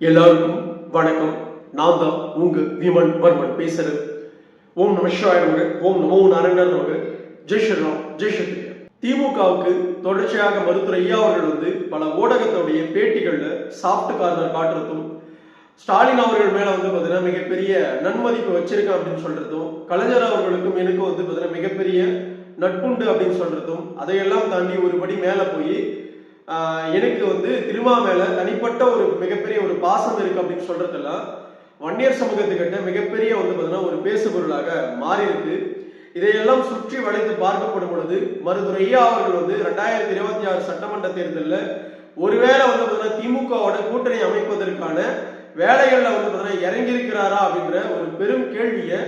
எல்லாருக்கும் வணக்கம். நான் தான் உங்க விமன் வர்மன் பேசுறது. ஓம் நம ஓம் நமோ நாராயணன் நமக. ஜெய் ஸ்ரீராம் ஜெய் சத்ரியா திமுகவுக்கு தொடர்ச்சியாக மருத்துவர் ஐயா அவர்கள் வந்து பல ஊடகத்துடைய பேட்டிகளில் சாஃப்ட் கார்னர் காட்டுறதும் ஸ்டாலின் அவர்கள் மேல வந்து பார்த்தீங்கன்னா மிகப்பெரிய நன்மதிப்பு வச்சிருக்கேன் அப்படின்னு சொல்றதும் கலைஞர் அவர்களுக்கும் எனக்கும் வந்து பார்த்தீங்கன்னா மிகப்பெரிய நட்புண்டு அப்படின்னு சொல்றதும் அதையெல்லாம் தாண்டி ஒரு படி போய் எனக்கு வந்து திருமா மேல தனிப்பட்ட ஒரு மிகப்பெரிய ஒரு பாசம் இருக்கு அப்படின்னு சொல்றதெல்லாம் வன்னியர் சமூகத்துக்கிட்ட மிகப்பெரிய வந்து பார்த்தீங்கன்னா ஒரு பேசுபொருளாக மாறி இருக்கு இதையெல்லாம் சுற்றி வளைத்து பார்க்கப்படும் பொழுது மருதுரையா அவர்கள் வந்து ரெண்டாயிரத்தி இருபத்தி ஆறு சட்டமன்ற தேர்தலில் ஒருவேளை வந்து பார்த்தீங்கன்னா திமுகவோட கூட்டணி அமைப்பதற்கான வேலைகளில் வந்து பார்த்தீங்கன்னா இறங்கியிருக்கிறாரா அப்படின்ற ஒரு பெரும் கேள்வியை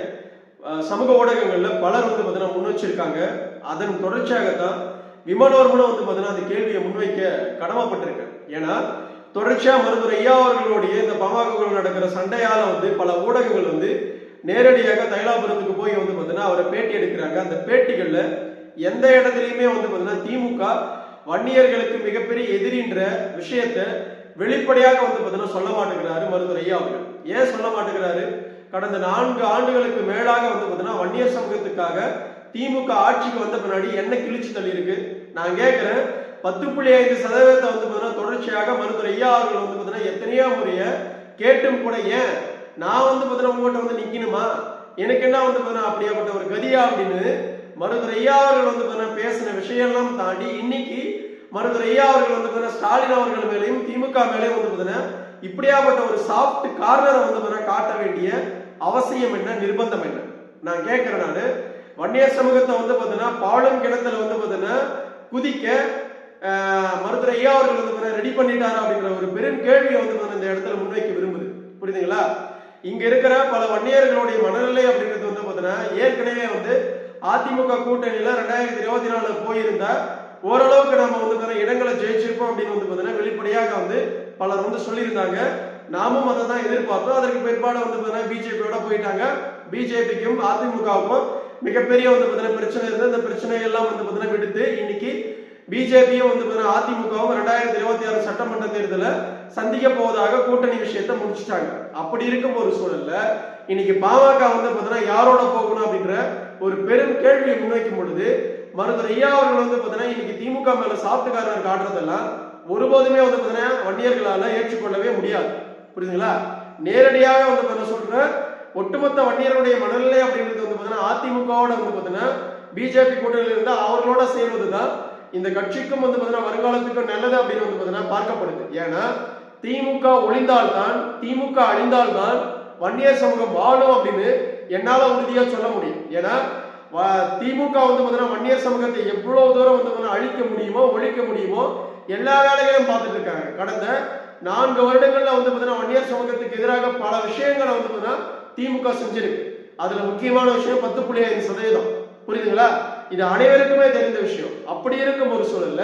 சமூக ஊடகங்களில் பலர் வந்து பார்த்தீங்கன்னா முன் வச்சிருக்காங்க. அதன் தொடர்ச்சியாகத்தான் விமானவர்மனும் வந்து பார்த்தீங்கன்னா அந்த கேள்வியை முன்வைக்க கடமைப்பட்டிருக்கேன். ஏன்னா தொடர்ச்சியா மருத்துவர் ஐயா அவர்களுடைய இந்த பாமகக்குள் நடக்கிற சண்டையால வந்து பல ஊடகங்கள் வந்து நேரடியாக தைலாபுரத்துக்கு போய் வந்து பார்த்தீங்கன்னா அவரை பேட்டி எடுக்கிறாங்க. அந்த பேட்டிகள்ல எந்த இடத்துலையுமே வந்து பார்த்தீங்கன்னா திமுக வன்னியர்களுக்கு மிகப்பெரிய எதிரின்ற விஷயத்த வெளிப்படையாக வந்து பார்த்தீங்கன்னா சொல்ல மாட்டேங்கிறாரு மருத்துவர் ஐயா அவர்கள். ஏன் சொல்ல மாட்டேங்கிறாரு? கடந்த நான்கு ஆண்டுகளுக்கு மேலாக வந்து பார்த்தீங்கன்னா வன்னியர் சமூகத்துக்காக திமுக ஆட்சிக்கு வந்த பின்னாடி என்ன கிழிச்சு தள்ளி இருக்கு நான் கேட்கிறேன் பத்து புள்ளி ஐந்து சதவீதத்தை வந்து பார்த்தீங்கன்னா தொடர்ச்சியாக மருத்துவர் ஐயா அவர்கள் வந்து பார்த்தீங்கன்னா எத்தனையோ முறைய கேட்டும் கூட ஏன் நான் வந்து பார்த்தீங்கன்னா உங்கள்கிட்ட வந்து நிக்கணுமா எனக்கு என்ன வந்து பார்த்தீங்கன்னா அப்படியாப்பட்ட ஒரு கதியா அப்படின்னு மருத்துவர் ஐயா அவர்கள் வந்து பார்த்தீங்கன்னா பேசின விஷயம்லாம் தாண்டி இன்னைக்கு மருத்துவர் ஐயா அவர்கள் வந்து பார்த்தீங்கன்னா ஸ்டாலின் அவர்கள் மேலேயும் திமுக மேலேயும் வந்து பார்த்தீங்கன்னா இப்படியாப்பட்ட ஒரு சாஃப்ட் கார்னரை வந்து பார்த்தீங்கன்னா காட்ட வேண்டிய அவசியம் என்ன நிர்பந்தம் என்ன நான் கேட்கிறேன் நான் வன்னியர் சமூகத்தை வந்து பார்த்தீங்கன்னா பாலும் கிணத்துல வந்து பார்த்தீங்கன்னா குதிக்க மருத்துவர் ஐயா அவர்கள் வந்து ரெடி பண்ணிட்டாரா அப்படிங்கிற ஒரு பெரும் கேள்வியை வந்து இந்த இடத்துல முன்வைக்க விரும்புது. புரியுதுங்களா? இங்க இருக்கிற பல வன்னியர்களுடைய மனநிலை அப்படிங்கிறது வந்து பார்த்தீங்கன்னா ஏற்கனவே வந்து அதிமுக கூட்டணியில ரெண்டாயிரத்தி இருபத்தி நாலுல போயிருந்தா ஓரளவுக்கு நம்ம வந்து பார்த்தீங்கன்னா இடங்களை ஜெயிச்சிருப்போம் அப்படின்னு வந்து பார்த்தீங்கன்னா வெளிப்படையாக வந்து பலர் வந்து சொல்லியிருந்தாங்க. நாமும் அதை தான் எதிர்பார்த்தோம். அதற்கு பிற்பாடு வந்து பார்த்தீங்கன்னா பிஜேபியோட போயிட்டாங்க. பிஜேபிக்கும் அதிமுகவுக்கும் மிகப்பெரிய வந்து பார்த்தீங்கன்னா பிரச்சனை இருந்தது அந்த பிரச்சனை எல்லாம் வந்து பார்த்தீங்கன்னா விடுத்து இன்னைக்கு பிஜேபியும் வந்து பார்த்தீங்கன்னா அதிமுகவும் ரெண்டாயிரத்தி இருபத்தி ஆறு சட்டமன்ற தேர்தலில் சந்திக்க போவதாக கூட்டணி விஷயத்தை முடிச்சுட்டாங்க. அப்படி இருக்கும் ஒரு சூழல்ல இன்னைக்கு பாமக வந்து பார்த்தீங்கன்னா யாரோட போகணும் அப்படின்ற ஒரு பெரும் கேள்வியை முன்வைக்கும் பொழுது மருத்துவர் ஐயா அவர்கள் வந்து பார்த்தீங்கன்னா இன்னைக்கு திமுக மேல சாப்பிட்டுக்காரர் காட்டுறதெல்லாம் ஒருபோதுமே வந்து பார்த்தீங்கன்னா வன்னியர்களால ஏற்றுக்கொள்ளவே முடியாது. புரியுதுங்களா? நேரடியாக வந்து பார்த்தீங்கன்னா சொல்றேன் ஒட்டுமொத்த வன்னியருடைய மனநிலை அப்படின்றது வந்து பார்த்தீங்கன்னா அதிமுகவோட வந்து பார்த்தீங்கன்னா பிஜேபி கூட்டணியில் இருந்து அவர்களோட சேர்வது தான் இந்த கட்சிக்கும் வந்து பார்த்தீங்கன்னா வருங்காலத்துக்கும் நல்லது அப்படின்னு வந்து பார்த்தீங்கன்னா பார்க்கப்படுது. ஏன்னா திமுக ஒளிந்தால்தான் திமுக அழிந்தால்தான் வன்னியர் சமூகம் வாழும் அப்படின்னு என்னால உறுதியா சொல்ல முடியும். ஏன்னா வ- திமுக வந்து பார்த்தீங்கன்னா வன்னியர் சமூகத்தை எவ்வளவு தூரம் வந்து அழிக்க முடியுமோ ஒழிக்க முடியுமோ எல்லா வேலைகளையும் பார்த்துட்டு இருக்காங்க. கடந்த நான்கு வருடங்கள்ல வந்து பார்த்தீங்கன்னா வன்னியர் சமூகத்துக்கு எதிராக பல விஷயங்களை வந்து பார்த்தீங்கன்னா திமுக செஞ்சிருக்கு. அதுல முக்கியமான விஷயம் பத்து புள்ளி ஐந்து சதவீதம். புரியுதுங்களா? இது அனைவருக்குமே தெரிந்த விஷயம். அப்படி இருக்கும் ஒரு சூழல்ல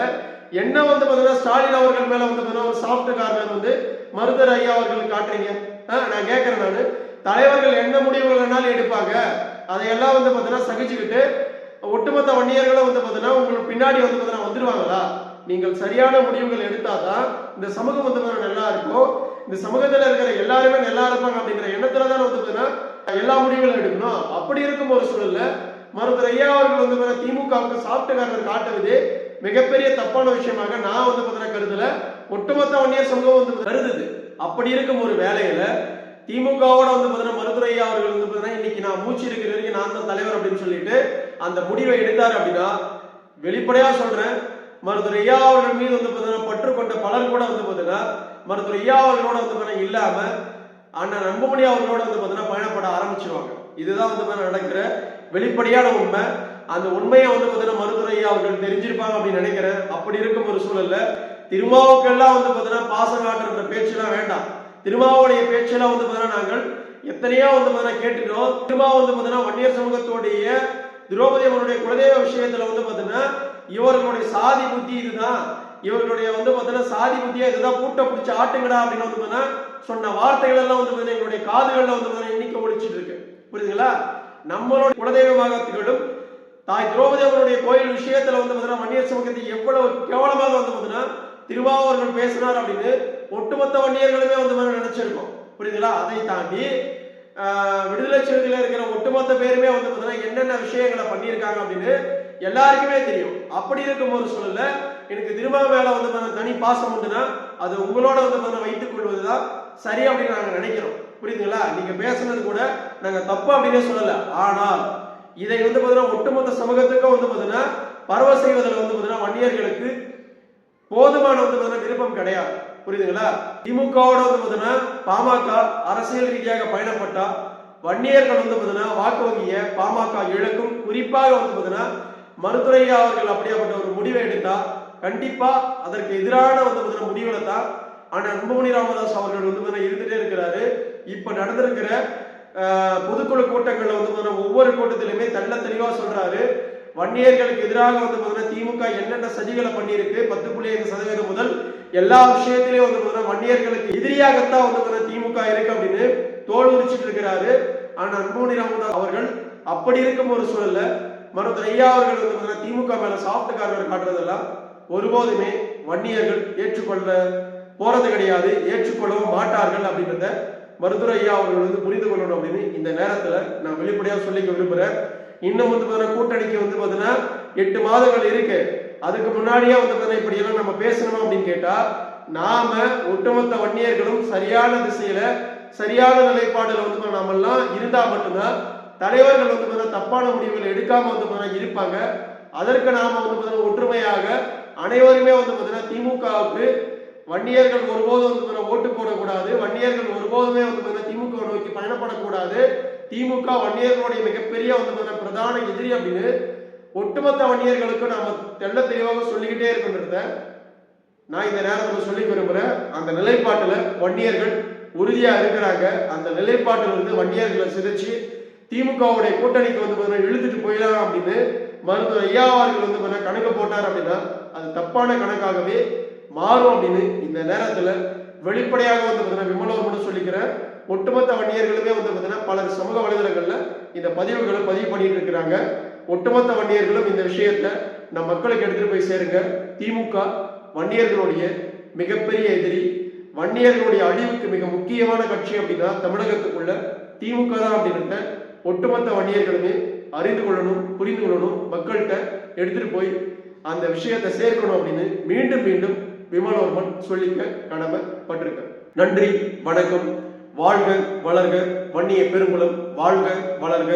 என்ன வந்து பார்த்தீங்கன்னா ஸ்டாலின் அவர்கள் மேல வந்து பார்த்தீங்கன்னா ஒரு சாஃப்ட் கார்னர் வந்து மருதர் ஐயா அவர்கள் காட்டுறீங்க. ஆ, நான் கேட்கறேன் நான். தலைவர்கள் என்ன முடிவுகள் வேணாலும் எடுப்பாங்க. அதையெல்லாம் வந்து பார்த்தீங்கன்னா சகிச்சுக்கிட்டு ஒட்டுமொத்த வன்னியர்களும் வந்து பார்த்தீங்கன்னா உங்களுக்கு பின்னாடி வந்து பார்த்தீங்கன்னா வந்துருவாங்களா? நீங்கள் சரியான முடிவுகள் எடுத்தாதான் இந்த சமூகம் வந்து நல்லா இருக்கும். இந்த சமூகத்துல இருக்கிற எல்லாருமே நல்லா இருப்பாங்க அப்படிங்கிற எண்ணத்துல தான் வந்து பார்த்தீங்கன்னா எல்லா முடிவுகளும் எடுக்கணும். அப்படி இருக்கும் ஒரு சூழல்ல மருத்துவர் ஐயா அவர்கள் வந்து திமுகவுக்கு சாப்பிட்டுக்காரர் காட்டுவது மிகப்பெரிய தப்பான விஷயமாக நான் வந்து பார்த்தீங்கன்னா கருதல. ஒட்டுமொத்த வன்னியர் சமூகம் வந்து கருதுது. அப்படி இருக்கும் ஒரு வேலையில திமுகவோட வந்து பார்த்தீங்கன்னா மருத்துவர் ஐயா அவர்கள் வந்து பார்த்தீங்கன்னா இன்னைக்கு நான் மூச்சு இருக்கிற வரைக்கும் நான் தான் தலைவர் அப்படின்னு சொல்லிட்டு அந்த முடிவை எடுத்தார் அப்படின்னா வெளிப்படையா சொல்றேன். மருத்துவர் ஐயா அவர்கள் மீது வந்து பார்த்தீங்கன்னா பற்று கொண்ட பலர் கூட வந்து பார்த்தீங்கன்னா மருத்துவர் ஐயா அவர்களோட வந்து பார்த்தீங்கன்னா இல்லாம அண்ணன் அன்புமணி அவர்களோட வந்து பார்த்தீங்கன்னா பயணப்பட ஆரம்பிச்சிருவாங்க. இதுதான் வந்து பார்த்தீங்கன்னா நடக்கிற வெளிப்படையான உண்மை. அந்த உண்மையை வந்து பார்த்தீங்கன்னா மருத்துவர் ஐயா அவர்கள் தெரிஞ்சிருப்பாங்க அப்படின்னு நினைக்கிறேன். அப்படி இருக்கும் ஒரு சூழல்ல திருமாவுக்கெல்லாம் வந்து பார்த்தீங்கன்னா பாசம் காட்டுற பேச்சுலாம் வேண்டாம். திருமாவுடைய பேச்செல்லாம் வந்து பார்த்தீங்கன்னா நாங்கள் எத்தனையோ வந்து பார்த்தீங்கன்னா கேட்டுக்கிறோம். திருமா வந்து பார்த்தீங்கன்னா வன்னியர் சமூகத்துடைய திரௌபதி அவருடைய குலதெய்வ விஷயத்துல வந்து பார்த்தீங்கன்னா இவர்களுடைய சாதி புத்தி இதுதான். இவர்களுடைய வந்து பார்த்தீங்கன்னா சாதி புத்தியா இதுதான் பூட்டை பிடிச்சி ஆட்டுங்கடா அப்படின்னு வந்து பார்த்தீங்கன்னா சொன்ன வார்த்தைகள் எல்லாம் வந்து பார்த்தீங்கன்னா எங்களுடைய காதுகள்ல வந்து பார்த்தீங்கன்னா இன்னைக்கு ஒழிச்சிட்டு இருக்கு. புரியுதுங்களா? நம்மளோட குலதெய்வமாக திகழும் தாய் திரௌபதி அவருடைய கோயில் விஷயத்துல வந்து பார்த்தீங்கன்னா வன்னியர் சமூகத்தை எவ்வளவு கேவலமாக வந்து பார்த்தீங்கன்னா திருவாவூர்கள் பேசினார் அப்படின்னு ஒட்டுமொத்த வன்னியர்களுமே வந்து பார்த்தீங்கன்னா நினைச்சிருக்கோம். புரியுதுங்களா? அதை தாண்டி விடுதலை சிறுத்தையில் இருக்கிற ஒட்டுமொத்த பேருமே வந்து பார்த்தீங்கன்னா என்னென்ன விஷயங்களை பண்ணியிருக்காங்க அப்படின்னு எல்லாருக்குமே தெரியும். அப்படி இருக்கும் ஒரு சூழல்ல எனக்கு திரும்ப மேல வந்து பார்த்தீங்கன்னா தனி பாசம் உண்டுன்னா அது உங்களோட வந்து பார்த்தீங்கன்னா வைத்துக் கொள்வதுதான் சரி அப்படின்னு நாங்கள் நினைக்கிறோம். புரியுதுங்களா? நீங்க பேசுனது கூட நாங்க தப்பு அப்படின்னே சொல்லல. ஆனால் இதை வந்து பார்த்தீங்கன்னா ஒட்டுமொத்த சமூகத்துக்கும் வந்து பார்த்தீங்கன்னா பரவ செய்வதில் வந்து பார்த்தீங்கன்னா வன்னியர்களுக்கு போதுமான வந்து பார்த்தீங்கன்னா விருப்பம் கிடையாது. புரியுதுங்களா? திமுகவோட வந்து பார்த்தீங்கன்னா பாமக அரசியல் ரீதியாக பயணப்பட்டா வன்னியர்கள் வந்து பார்த்தீங்கன்னா வாக்கு வங்கிய பாமக இழக்கும். குறிப்பாக வந்து பார்த்தீங்கன்னா மருத்துரையா அவர்கள் அப்படியாப்பட்ட ஒரு முடிவை எடுத்தா கண்டிப்பா அதற்கு எதிரான வந்து பார்த்தீங்கன்னா முடிவுல தான் ஆனா அன்புமணி ராமதாஸ் அவர்கள் வந்து பார்த்தீங்கன்னா இருந்துட்டே இருக்கிறாரு. இப்ப நடந்திருக்கிற பொதுக்குழு கூட்டங்கள்ல வந்து பார்த்தீங்கன்னா ஒவ்வொரு கூட்டத்திலுமே தெள்ள தெளிவா சொல்றாரு. வன்னியர்களுக்கு எதிராக வந்து பார்த்தீங்கன்னா திமுக என்னென்ன சதிகளை பண்ணியிருக்கு பத்து புள்ளி ஐந்து சதவீதம் முதல் எல்லா விஷயத்திலையும் வந்து பார்த்தீங்கன்னா வன்னியர்களுக்கு எதிரியாகத்தான் வந்து பார்த்தீங்கன்னா திமுக இருக்கு அப்படின்னு தோல் உரிச்சிட்டு இருக்கிறாரு. ஆனா அன்புமணி ராமதாஸ் அவர்கள் அப்படி இருக்கும் ஒரு சூழல்ல மருத்துவர் ஐயா அவர்கள் வந்து பார்த்தீங்கன்னா திமுக மேல சாஃப்ட் கார்னர் காட்டுறதெல்லாம் ஒருபோதுமே வன்னியர்கள் ஏற்றுக்கொள்ள போறது கிடையாது ஏற்றுக்கொள்ளவும் மாட்டார்கள் அப்படின்றத மருத்துவர் ஐயா அவர்கள் வந்து புரிந்து கொள்ளணும் அப்படின்னு இந்த நேரத்துல நான் வெளிப்படையா சொல்லிக்க விரும்புறேன். இன்னும் வந்து பார்த்தீங்கன்னா கூட்டணிக்கு வந்து பார்த்தீங்கன்னா எட்டு மாதங்கள் இருக்கு அதுக்கு முன்னாடியே வந்து பார்த்தீங்கன்னா இப்படி எல்லாம் நம்ம பேசணுமா அப்படின்னு கேட்டா நாம ஒட்டுமொத்த வன்னியர்களும் சரியான திசையில சரியான நிலைப்பாடுல வந்து நாம நாமெல்லாம் இருந்தா மட்டும்தான் தலைவர்கள் வந்து பார்த்தீங்கன்னா தப்பான முடிவுகளை எடுக்காம வந்து பார்த்தீங்கன்னா இருப்பாங்க அதற்கு நாம வந்து பார்த்தீங்கன்னா ஒற்றுமையாக அனைவருமே வந்து பார்த்தீங்கன்னா திமுகவுக்கு வன்னியர்கள் ஒருபோதும் வந்து ஓட்டு போடக்கூடாது வன்னியர்கள் ஒருபோதுமே வந்து பார்த்தீங்கன்னா திமுக நோக்கி பயணப்படக்கூடாது திமுக வன்னியர்களுடைய மிகப்பெரிய வந்து பார்த்தீங்கன்னா பிரதான எதிரி அப்படின்னு ஒட்டுமொத்த வன்னியர்களுக்கும் நாம தெள்ள தெளிவாக சொல்லிக்கிட்டே இருக்கின்றத நான் இந்த நேரத்தில் சொல்லி விரும்புறேன். அந்த நிலைப்பாட்டுல வன்னியர்கள் உறுதியா இருக்கிறாங்க. அந்த நிலைப்பாட்டில் இருந்து வன்னியர்களை சிதைச்சு திமுகவுடைய கூட்டணிக்கு வந்து பார்த்தீங்கன்னா இழுத்துட்டு போயிடலாம் அப்படின்னு மருத்துவர் ஐயா அவர்கள் வந்து பார்த்தீங்கன்னா கணக்கு போட்டார் அப்படின்னா அது தப்பான கணக்காகவே மாறும் அப்படின்னு இந்த நேரத்துல வெளிப்படையாக வந்து பார்த்தீங்கன்னா விமலோர்மன் சொல்லிக்கிறேன். ஒட்டுமொத்த வன்னியர்களுமே வந்து பார்த்தீங்கன்னா பலர் சமூக வலைதளங்கள்ல இந்த பதிவுகளை பதிவு பண்ணிட்டு இருக்கிறாங்க. ஒட்டுமொத்த வன்னியர்களும் இந்த விஷயத்த நம் மக்களுக்கு எடுத்துட்டு போய் சேருங்க. திமுக வன்னியர்களுடைய மிகப்பெரிய எதிரி வன்னியர்களுடைய அழிவுக்கு மிக முக்கியமான கட்சி அப்படின்னா தமிழகத்துக்குள்ள திமுக தான் அப்படின்றத ஒட்டுமொத்த வன்னியர்களுமே அறிந்து கொள்ளணும் புரிந்து கொள்ளணும் மக்கள்கிட்ட எடுத்துட்டு போய் அந்த விஷயத்தை சேர்க்கணும் அப்படின்னு மீண்டும் மீண்டும் விமலோர்மன் சொல்லிக்க கடமைப்பட்டிருக்க நன்றி வணக்கம். வாழ்க வளர்க வன்னிய பெருங்குளம் வாழ்க வளர்க.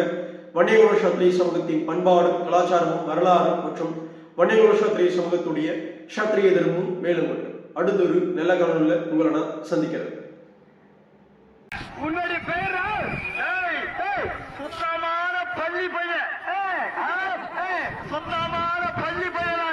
வன்னியகுல சத்திரிய சமூகத்தின் பண்பாடும் கலாச்சாரமும் வரலாறும் மற்றும் வன்னியகுல சத்திரிய சமூகத்துடைய சத்திரிய தர்மமும் மேலும் அடுத்த ஒரு நல்ல கலனில் உங்களை நான் சந்திக்கிறேன். உன்னுடைய பேரா சுத்தமான பள்ளி பையன். ஏய், சுத்தமான பள்ளி பையன்?